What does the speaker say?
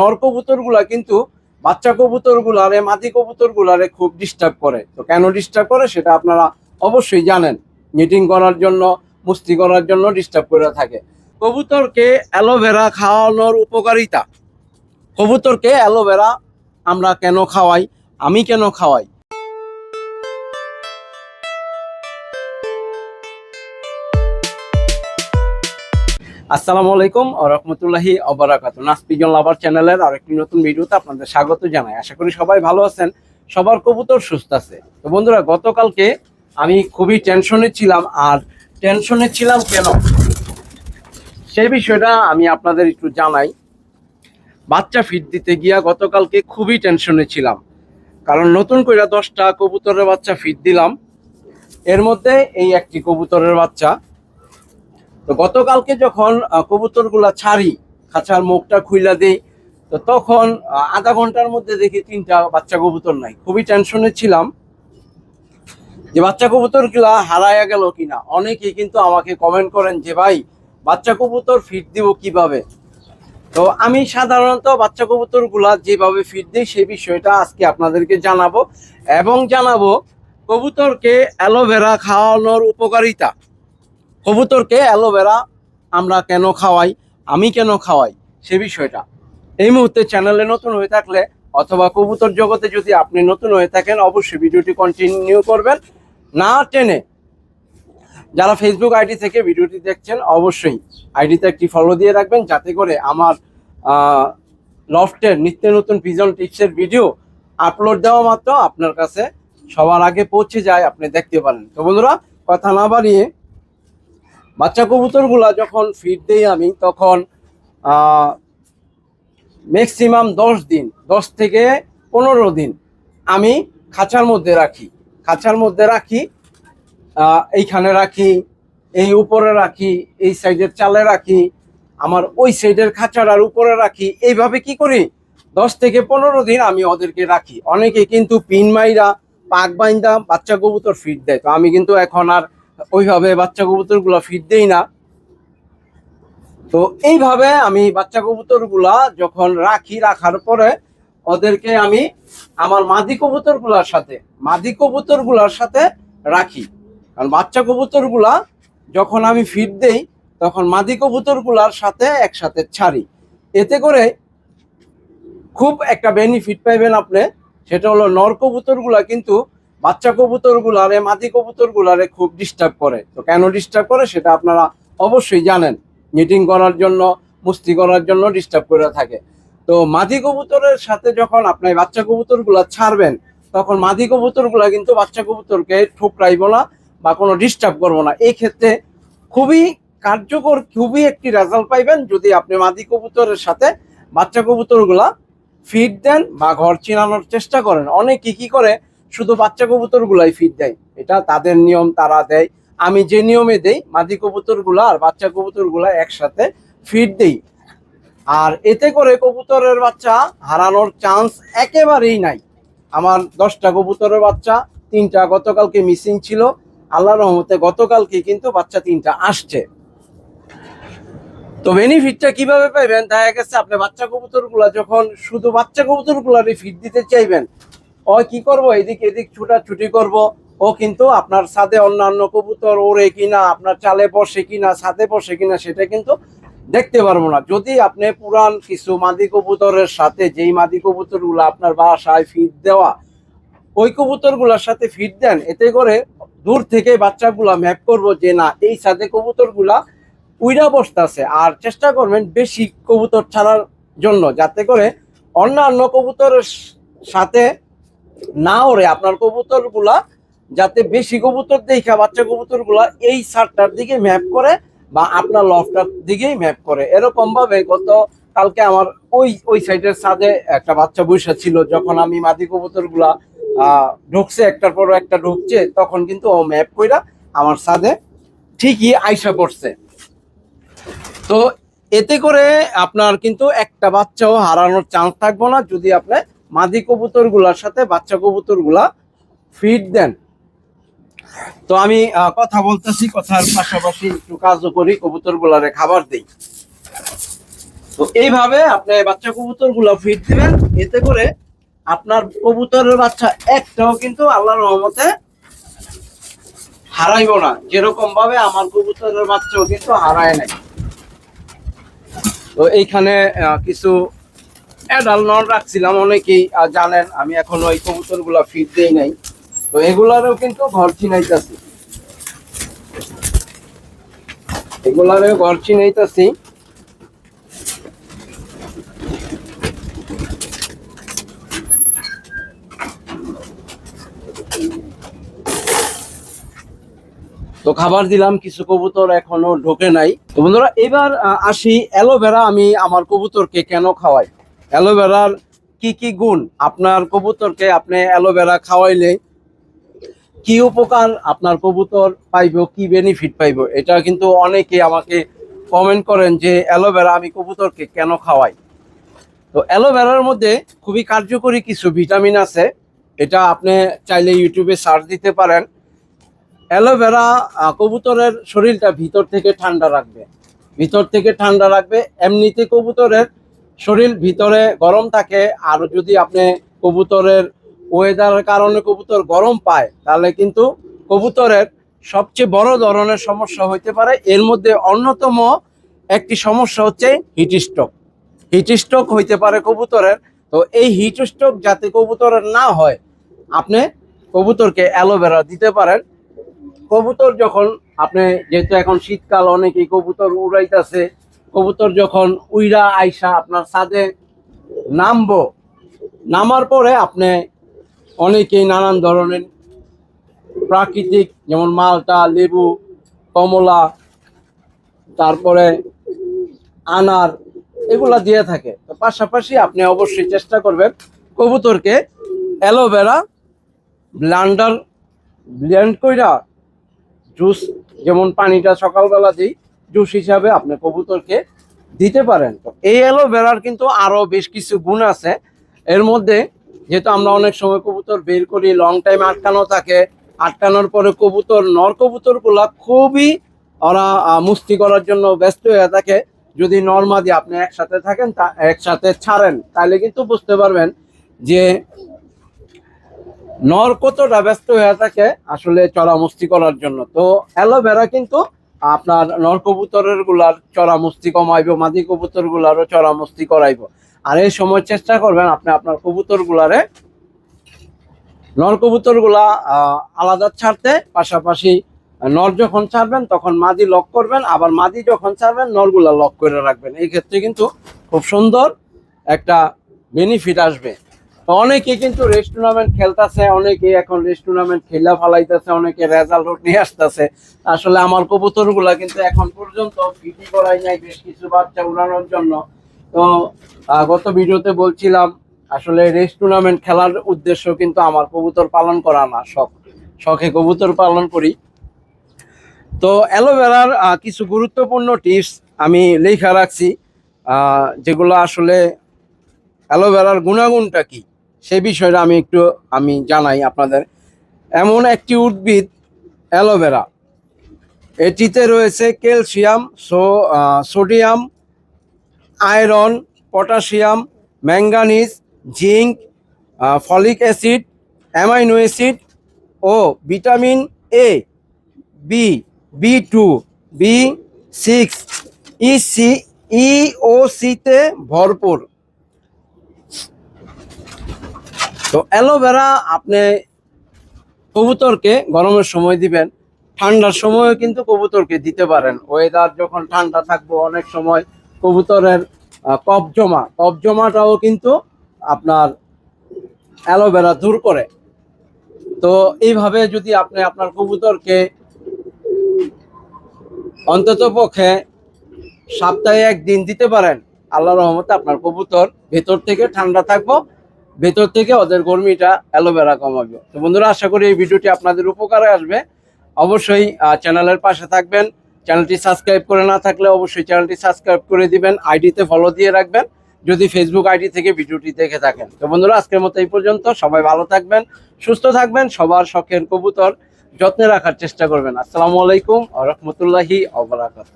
নর কবুতরগুলা কিন্তু বাচ্চা কবুতর গুলারে মাদি কবুতর গুলারে খুব ডিস্টার্ব করে। তো কেন ডিস্টার্ব করে সেটা আপনারা অবশ্যই জানেন। মিটিং করার জন্য মুস্তি করার জন্য ডিস্টার্ব করে থাকে। কবুতরকে অ্যালোভেরা খাওয়ানোর উপকারিতা। কবুতরকে অ্যালোভেরা আমরা কেন খাওয়াই? আমি কেন খাওয়াই? আসসালামু আলাইকুম রহমতুল্লাহি অবরাকাত নাসপিজন লাভার চ্যানেলের আরেকটি নতুন ভিডিওতে আপনাদের স্বাগত জানাই। আশা করি সবাই ভালো আছেন, সবার কবুতর সুস্থ আছে। তো বন্ধুরা, গতকালকে আমি খুবই টেনশনে ছিলাম, আর টেনশনে ছিলাম কেন? সেই বিষয়টা আমি আপনাদের একটু জানাই। বাচ্চা ফিট দিতে গিয়া গতকালকে খুবই টেনশনে ছিলাম। কারণ নতুন করে দশটা কবুতরের বাচ্চা ফিট দিলাম। এর মধ্যে এই একটি কবুতরের বাচ্চা তো গতকালকে যখন কবুতরগুলা ছাড়ি, খাঁচার মুখটা খুইলা দিই, তো তখন আধা ঘণ্টার মধ্যে দেখি তিনটা বাচ্চা কবুতর নাই। খুবই টেনশনে ছিলাম যে বাচ্চা কবুতরগুলা হারায়া গেল কিনা। অনেকেই কিন্তু আমাকে কমেন্ট করেন যে, ভাই, বাচ্চা কবুতর ফিট দিব কীভাবে? তো আমি সাধারণত বাচ্চা কবুতরগুলা যেভাবে ফিট দিই, সেই বিষয়টা আজকে আপনাদেরকে জানাব এবং জানাব কবুতরকে অ্যালোভেরা খাওয়ানোর উপকারিতা। কবুতরকে অ্যালোভেরা আমরা কেন খাওয়াই, আমি কেন খাওয়াই, সে বিষয়টা। এই মুহূর্তে চ্যানেলে নতুন হয়ে থাকলে অথবা কবুতর জগতে যদি আপনি নতুন হয়ে থাকেন, অবশ্যই ভিডিওটি কন্টিনিউ করবেন। না টেনে যারা ফেসবুক আইডি থেকে ভিডিওটি দেখছেন, অবশ্যই আইডিতে একটি ফলো দিয়ে রাখবেন, যাতে করে আমার লফটের নিত্য নতুন পিজন টিপসের ভিডিও আপলোড দেওয়া মাত্র আপনার কাছে সবার আগে পৌঁছে যায়, আপনি দেখতে পারেন। তো বন্ধুরা, কথা না বাড়িয়ে বাচ্চা কবুতরগুলা যখন ফিড দেই আমি, তখন ম্যাক্সিমাম দশ দিন, দশ থেকে পনেরো দিন আমি খাঁচার মধ্যে রাখি। খাঁচার মধ্যে রাখি এইখানে রাখি, এই উপরে রাখি, এই সাইডের চালে রাখি, আমার ওই সাইডের খাঁচাটার উপরে রাখি। এইভাবে কি করি? দশ থেকে পনেরো দিন আমি ওদেরকে রাখি। অনেকে কিন্তু পিন মাইরা পাক বাইন্দা বাচ্চা কবুতর ফিট দেয়। তো আমি কিন্তু এখন আর ওইভাবে বাচ্চা কবুতরগুলা ফিট দেই না। তো এইভাবে আমি বাচ্চা কবুতরগুলা যখন রাখি, রাখার পরে ওদেরকে আমি আমার মাদি কবুতরগুলার সাথে, মাদি কবুতরগুলার সাথে রাখি। কারণ বাচ্চা কবুতরগুলা যখন আমি ফিট দেই, তখন মাদি কবুতরগুলার সাথে একসাথে ছাড়ি। এতে করে খুব একটা বেনিফিট পাইবেন আপনি। সেটা হলো নর কবুতরগুলা কিন্তু বাচ্চা কবুতর গুলারে মাদি কবুতর গুলারে খুব ডিস্টার্ব করে। তো কেন ডিস্টার্ব করে সেটা আপনারা অবশ্যই জানেন। মিটিং করার জন্য, মুস্তি করার জন্য ডিস্টার্ব করে থাকে। তো মাদি কবুতরের সাথে যখন আপনি বাচ্চা কবুতরগুলা ছাড়বেন, তখন মাদি কবুতরগুলা কিন্তু বাচ্চা কবুতরকে ঠুকরাইব না বা কোনো ডিস্টার্ব করব না। এই ক্ষেত্রে খুবই কার্যকর, খুবই একটি রেজাল্ট পাইবেন যদি আপনি মাদি কবুতরের সাথে বাচ্চা কবুতরগুলা ফিড দেন বা ঘর চিনানোর চেষ্টা করেন। অনেকে কি করে শুধু বাচ্চা কবুতর গুলাই ফিড দেয়। এটা তাদের নিয়ম, তারা দেয়। আমি যে নিয়মে দেই মাদি কবুতরগুলা আর বাচ্চা কবুতরগুলা একসাথে ফিড দেই। আর এতে করে কবুতরের বাচ্চা হারানোর চান্স একেবারেই নাই। আমার দশটা কবুতরের বাচ্চা, তিনটা গতকালকে মিসিং ছিল। আল্লাহ রহমতে গতকালকে কিন্তু বাচ্চা তিনটা আসছে। তো বেনিফিটটা কীভাবে পাইবেন? দেখা গেছে আপনি বাচ্চা কবুতরগুলা যখন শুধু বাচ্চা কবুতর গুলারই ফিট দিতে চাইবেন ও কি করব? এদিক এদিক ছুটাছুটি করব। ও কিন্তু আপনার ছাদে অন্যান্য কবুতর ওড়ে কিনা, আপনার চালে বসে কিনা, ছাদে বসে কিনা, সেটা কিন্তু দেখতে পারব না। যদি আপনি পুরান কিছু মাদি কবুতরের সাথে, যেই মাদি কবুতরগুলো আপনার বাসায় ফিট দেওয়া, ওই কবুতরগুলার সাথে ফিট দেন, এতে করে দূর থেকে বাচ্চাগুলা ম্যাপ করব যে না, এই সাথে কবুতরগুলা উইরা বসতেছে। আর চেষ্টা করবেন বেশি কবুতর ছাড়ার জন্য, যাতে করে অন্যান্য কবুতরের সাথে না ওরে, আপনার কবুতরগুলা যাতে বেশি কবুতর দেখা, বাচ্চা কবুতরগুলা এই সারটার দিকে ম্যাপ করে বা আপনার লফটার দিকেই ম্যাপ করে। এরকম ভাবে গত কালকে আমার ওই ওই সাইডের সাথে একটা বাচ্চা বৈশা ছিল, যখন আমি মাদি কবুতরগুলা ঢুকছে, একটার পর একটা ঢুকছে, তখন কিন্তু ও ম্যাপ কইরা আমার সাথে ঠিকই আইসা পড়ছে। তো এতে করে আপনার কিন্তু একটা বাচ্চাও হারানোর চান্স থাকব না, যদি আপনি মাদি কবুতরগুলার সাথে বাচ্চা কবুতরগুলা ফিড দেন। তো আমি কথা বলতেছি, কথার পাশাপাশি একটু কাজও করি কবুতর গুলারে খাবার দিই। তো এইভাবে আপনি বাচ্চা কবুতরগুলো ফিট দিবেন, এতে করে আপনার কবুতরের বাচ্চা একটাও কিন্তু আল্লাহর রহমতে হারাইব না। যেরকম ভাবে আমার কবুতরের বাচ্চাও কিন্তু হারায় নাই। তো এইখানে কিছু অ্যাডাল নন রাখছিলাম অনেকেই জানেন, আমি এখন ওই কবুতরগুলা ফিট দেই নাই। তো এগুলারও কিন্তু ঘর চিনাইতেছি এগুলারও ঘর চিনাইতেছি তো খাবার দিলাম, কিছু কবুতর এখনও ঢোকে নাই। তো বন্ধুরা, এবার আসি অ্যালোভেরা আমি আমার কবুতরকে কেন খাওয়াই? অ্যালোভেরার কি কি গুণ? আপনার কবুতরকে আপনি অ্যালোভেরা খাওয়াইলে কি উপকার আপনার কবুতর পাইব, কি বেনিফিট পাইব? এটা কিন্তু অনেকে আমাকে কমেন্ট করেন যে অ্যালোভেরা আমি কবুতরকে কেন খাওয়াই? তো অ্যালোভেরার মধ্যে খুবই কার্যকরী কিছু ভিটামিন আছে। এটা আপনি চাইলে ইউটিউবে সার্চ দিতে পারেন। অ্যালোভেরা কবুতরের শরীরটা ভিতর থেকে ঠান্ডা রাখবে। ভিতর থেকে ঠান্ডা রাখবে। এমনিতে কবুতরের শরীর ভিতরে গরম থাকে, আর যদি আপনি কবুতরের ওয়েদারের কারণে কবুতর গরম পায়, তাহলে কিন্তু কবুতরের সবচেয়ে বড় ধরনের সমস্যা হইতে পারে। এর মধ্যে অন্যতম একটি সমস্যা হচ্ছে হিট স্ট্রোক হিট স্ট্রোক হইতে পারে কবুতরের। তো এই হিট স্ট্রোক যাতে কবুতরের না হয়, আপনি কবুতরকে অ্যালোভেরা দিতে পারেন। কবুতর যখন, আপনি যেহেতু এখন শীতকাল, অনেকেই কবুতর উড়াইতেছে কবুতর যখন উইরা আইসা আপনার ছাদে নামবো, নামার পরে আপনি অনেকেই নানান ধরনের প্রাকৃতিক, যেমন মালটা, লেবু, কমলা, তারপরে আনার এগুলা দিয়ে থাকে। তো পাশাপাশি আপনি অবশ্যই চেষ্টা করবেন কবুতরকে অ্যালোভেরা ব্লান্ডার ব্লেন্ড কইরা জুস, যেমন পানিটা সকালবেলা দিই জুস হিসাবে আপনি কবুতরকে দিতে পারেন। তো এই অ্যালোভেরার কিন্তু আরও বেশ কিছু গুণ আছে। এর মধ্যে যেহেতু আমরা অনেক সময় কবুতর বের করি লং টাইম আটকানো থাকে, আটকানোর পরে কবুতর, নর কবুতরগুলা খুবই ওরা মুস্তি করার জন্য ব্যস্ত হয়ে থাকে। যদি নর্মাদি আপনি একসাথে থাকেন, তা, একসাথে ছাড়েন, তাহলে কিন্তু বুঝতে পারবেন যে নর কতটা ব্যস্ত হয়ে থাকে আসলে চড়ামস্তি করার জন্য। তো অ্যালোভেরা কিন্তু আপনার নর কবুতরেরগুলার চড়ামস্তি কমাইব, মাদি কবুতর গুলারও চড়ামস্তি করাইব। আর এই সময় চেষ্টা করবেন আপনি আপনার কবুতর গুলারে নর কবুতরগুলা আলাদা ছাড়তে, পাশাপাশি নর যখন ছাড়বেন তখন মাদি লক করবেন, আবার মাদি যখন ছাড়বেন নরগুলা লক করে রাখবেন। এই ক্ষেত্রে কিন্তু খুব সুন্দর একটা বেনিফিট আসবে। অনেকে কিন্তু রেস টুর্নামেন্ট খেলতেছে, অনেকে এখন রেস টুর্নামেন্ট খেলা ফালাইতেছে, অনেকে রেজাল্ট নিয়ে আসতেছে। আসলে আমার কবুতরগুলা কিন্তু এখন পর্যন্ত ফিটি করাই নাই বেশ কিছু বাচ্চা উড়ানোর জন্য। তো গত ভিডিওতে বলছিলাম, আসলে রেস টুর্নামেন্ট খেলার উদ্দেশ্য কিন্তু আমার কবুতর পালন করা না, শখ। শখে কবুতর পালন করি। তো, অ্যালোভেরার কিছু গুরুত্বপূর্ণ টিপস আমি লেখা রাখছি। যেগুলো আসলে অ্যালোভেরার গুণাগুণটা কি? সেই বিষয়টা আমি একটু, আমি জানাই আপনাদের। এমন একটি উদ্ভিদ, অ্যালোভেরা। এটিতে রয়েছে calcium, so sodium, iron, potassium, manganese, zinc folic acid, amino acid O vitamin A, B B two, B six E C ও সিতে ভরপুর। তো অ্যালোভেরা আপনি কবুতরকে গরমের সময় দিবেন, ঠান্ডার সময়ও কিন্তু কবুতরকে দিতে পারেন। ওয়েদার যখন ঠান্ডা থাকব, অনেক সময় কবুতরের কফ জমা। কফ জমাটাও কিন্তু আপনার অ্যালোভেরা দূর করে। তো এইভাবে যদি আপনি আপনার কবুতরকে অন্তত পক্ষে সপ্তাহে একদিন দিতে পারেন আল্লাহ রহমতে আপনার কবুতর ভেতর থেকে ঠান্ডা থাকব। ভেতর থেকে ওদের গরমিটা অ্যালোভেরা কমাবে। তো বন্ধুরা, আশা করি এই ভিডিওটি আপনাদের উপকারে আসবে। অবশ্যই চ্যানেলের পাশে থাকবেন। চ্যানেলটি সাবস্ক্রাইব করে না থাকলে অবশ্যই চ্যানেলটি সাবস্ক্রাইব করে দিবেন, আইডিতে ফলো দিয়ে রাখবেন, যদি ফেসবুক আইডি থেকে ভিডিওটি দেখে থাকেন। তো বন্ধুরা, আজকের মতো এই পর্যন্ত। সবাই ভালো থাকবেন, সুস্থ থাকবেন, সবার শখের কবুতর যত্নে রাখার চেষ্টা করবেন। আসসালামু আলাইকুম রহমতুল্লাহি আবরাকাত